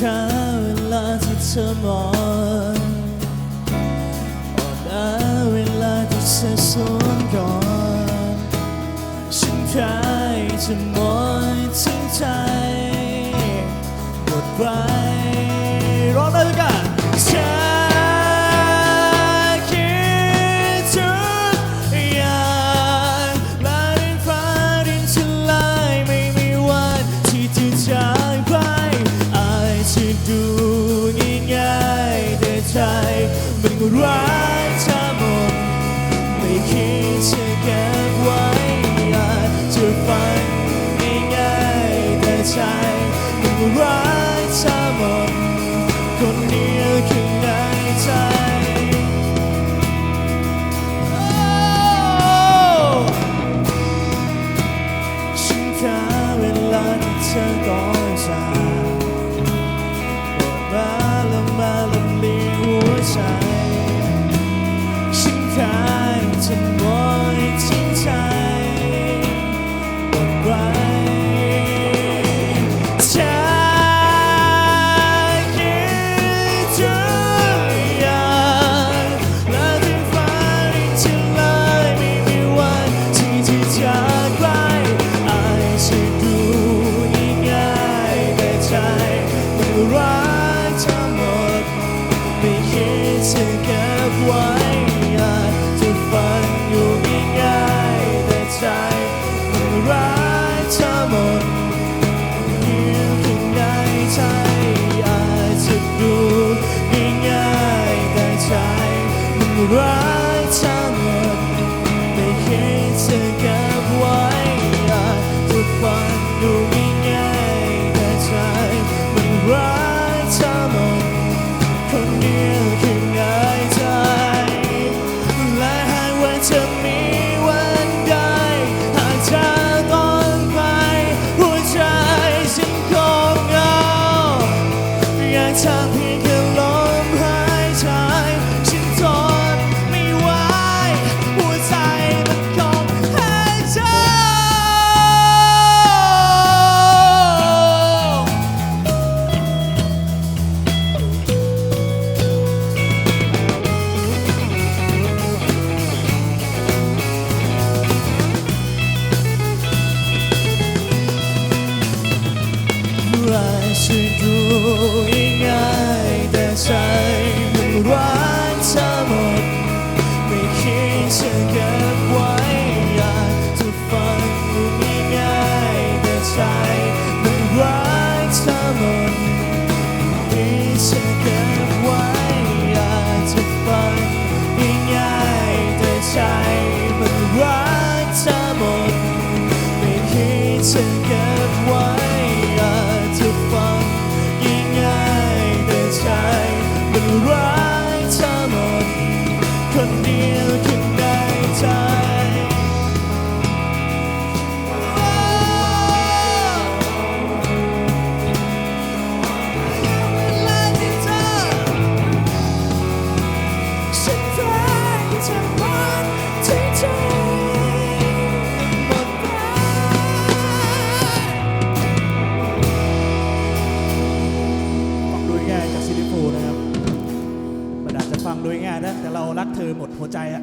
เวลาที่เธอหมดหมดแล้วเวลาที่เธอสูญก่อนฉันใครจะหมดทิ้งใจหมดไปร้องได้ด้วยกัน รักเธอหมดคนเดียวข้างในใจฉันแค่เวลาที่เธอต่องจาก รักเธอหมดไม่คิดจะเก็บไว้อากจะฝันอยู่ง่ายๆแต่ใจมันรักเธอหมดอยู่ข้างในใจอาจจะดูง่ายๆแต่ใจมันรัก พียงแค่ลมหายใจฉันทนไม่ไหวหัวใจมันคงหายใจว่าฉันดู ๆ มันอาจจะฟังโดยงานนะแต่เรารักเธอหมดหัวใจอะ